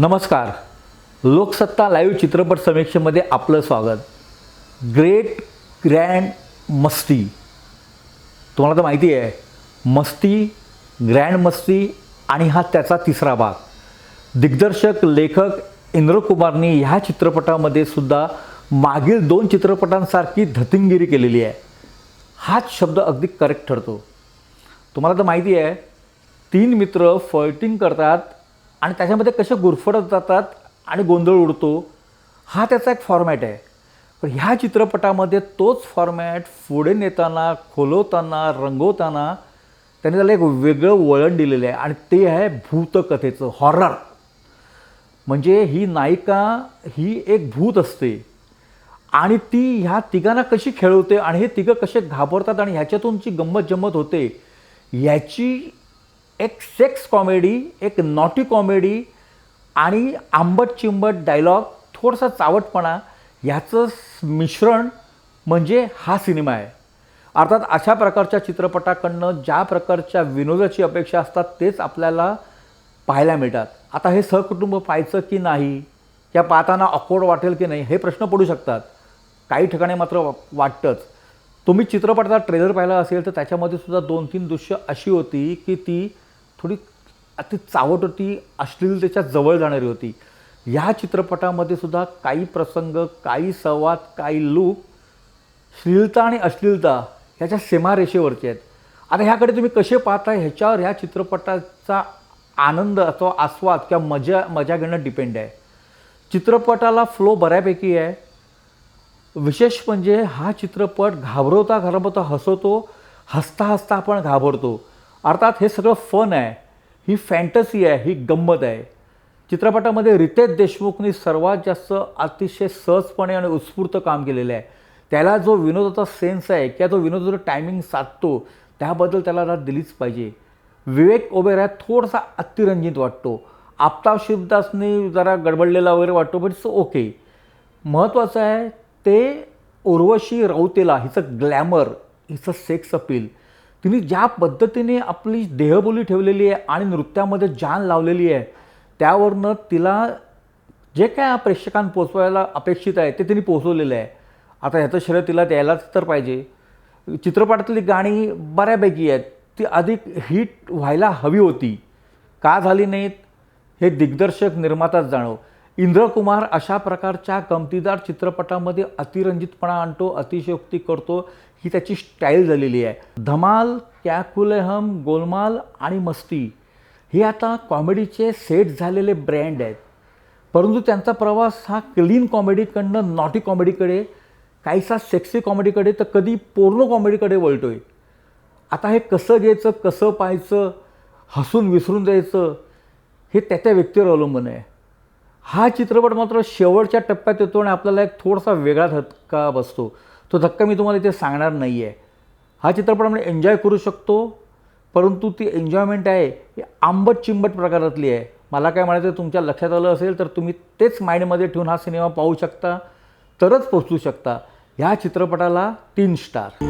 नमस्कार. लोकसत्ता लाईव्ह चित्रपट समीक्षेमध्ये आपलं स्वागत. ग्रेट ग्रँड मस्ती. तुम्हाला तर माहिती आहे मस्ती ग्रँड मस्ती आणि हा त्याचा तिसरा भाग. दिग्दर्शक लेखक इंद्रकुमारनी ह्या चित्रपटामध्ये सुद्धा मागील दोन चित्रपटांसारखी धतिंगिरी केलेली आहे. हाच शब्द अगदी करेक्ट ठरतो. तुम्हाला तर माहिती आहे तीन मित्र फॉयटिंग करतात आणि त्याच्यामध्ये कसे गुरफडत जातात आणि गोंधळ उडतो हा त्याचा एक फॉर्मॅट आहे. पण ह्या चित्रपटामध्ये तोच फॉर्मॅट पुढे नेताना खोलवताना रंगवताना त्याने त्याला एक वेगळं वळण दिलेलं आहे. आणि ते आहे भूतकथेचं हॉरर म्हणजे ही नायिका ही एक भूत असते. आणि ती ह्या तिघांना कशी खेळवते आणि हे तिघं कसे घाबरतात आणि ह्याच्यातून जी गंमत जम्मत होते याची एक सेक्स कॉमेडी एक नॉटी कॉमेडी आणि आंबट चिंबट डायलॉग थोडासा चावटपणा ह्याचं मिश्रण म्हणजे हा सिनेमा आहे. अर्थात अशा प्रकारच्या चित्रपटाकडनं ज्या प्रकारच्या विनोदाची अपेक्षा असतात तेच आपल्याला पाहायला मिळतात. आता हे सहकुटुंब पाहायचं की नाही या पाहताना अकोड वाटेल की नाही हे प्रश्न पडू शकतात. काही ठिकाणी मात्र वा- वाटतंच. तुम्ही चित्रपटाचा ट्रेलर पाहिला असेल तर त्याच्यामध्ये सुद्धा दोन तीन दृश्य अशी होती की ती थोडी अति चावट होती अश्लीलतेच्या जवळ जाणारी होती. या चित्रपटामध्ये सुद्धा काही प्रसंग काही संवाद काही लूक श्लीलता आणि अश्लीलता ह्याच्या सीमारेषेवरचे आहेत. आता ह्याकडे तुम्ही कसे पाहताय? ह्याच्यावर ह्या चित्रपटाचा आनंद अथवा आस्वाद किंवा मजा मजा घेणं डिपेंड आहे. चित्रपटाला फ्लो बऱ्यापैकी आहे. विशेष म्हणजे हा चित्रपट घाबरवता घाबरवता हसवतो हसता हसता आपण घाबरतो. अर्थात हे सगळं फन आहे. ही फॅन्टसी आहे ही गंमत आहे. चित्रपटामध्ये रितेश देशमुखनी सर्वात जास्त अतिशय सहजपणे आणि उत्स्फूर्त काम केलेलं आहे. त्याला जो विनोदाचा सेन्स आहे किंवा तो विनोदाचा टायमिंग साधतो त्याबद्दल त्याला दाद दिलीच पाहिजे. विवेक ओबेराय थोडासा अतिरंजित वाटतो. आफताब शिवदासनी जरा गडबडलेला वगैरे वाटतो बट इट्स ओके महत्त्वाचं आहे ते उर्वशी राऊतेला हिचं ग्लॅमर हिचं सेक्स अपील तिने ज्या पद्धतीने आपली देहबोली ठेवलेली आहे आणि नृत्यामध्ये जान लावलेली आहे त्यावरनं तिला जे काय प्रेक्षकांना पोचवायला अपेक्षित आहे ते तिने पोचवलेलं आहे. आता ह्याचं श्रेय तिला द्यायलाच तर पाहिजे. चित्रपटातली गाणी बऱ्यापैकी आहेत. ती अधिक हिट व्हायला हवी होती. का झाली नाहीत? हे दिग्दर्शक निर्माताच जाणव इंद्रकुमार अशा प्रकारच्या गमतीदार चित्रपटामध्ये अतिरंजितपणा आणतो अतिशयोक्ती करतो. ही त्याची स्टाईल झालेली आहे. धमाल कॅकुलेहम गोलमाल आणि मस्ती हे आता कॉमेडीचे सेट झालेले ब्रँड आहेत. परंतु त्यांचा प्रवास हा क्लीन कॉमेडीकडनं नॉटी कॉमेडीकडे काहीसा सेक्सी कॉमेडीकडे तर कधी पोर्नो कॉमेडीकडे वळतो आहे आता हे कसं घ्यायचं कसं पाहायचं हसून विसरून जायचं हे त्या त्या व्यक्तीवर अवलंबून आहे. हा चित्रपट मात्र शेवटच्या टप्प्यात येतो आणि आपल्याला एक थोडासा वेगळा धक्का बसतो. तो धक्का मी तुम्हाला इथे सांगणार नाही आहे हा चित्रपट आपण एन्जॉय करू शकतो परंतु ती एन्जॉयमेंट आहे ही आंबट चिंबट प्रकारातली आहे. मला काय म्हणायचं तुमच्या लक्षात आलं असेल तर तुम्ही तेच माइंडमध्ये ठेवून हा सिनेमा पाहू शकता तरच पोचू शकता. ह्या चित्रपटाला तीन स्टार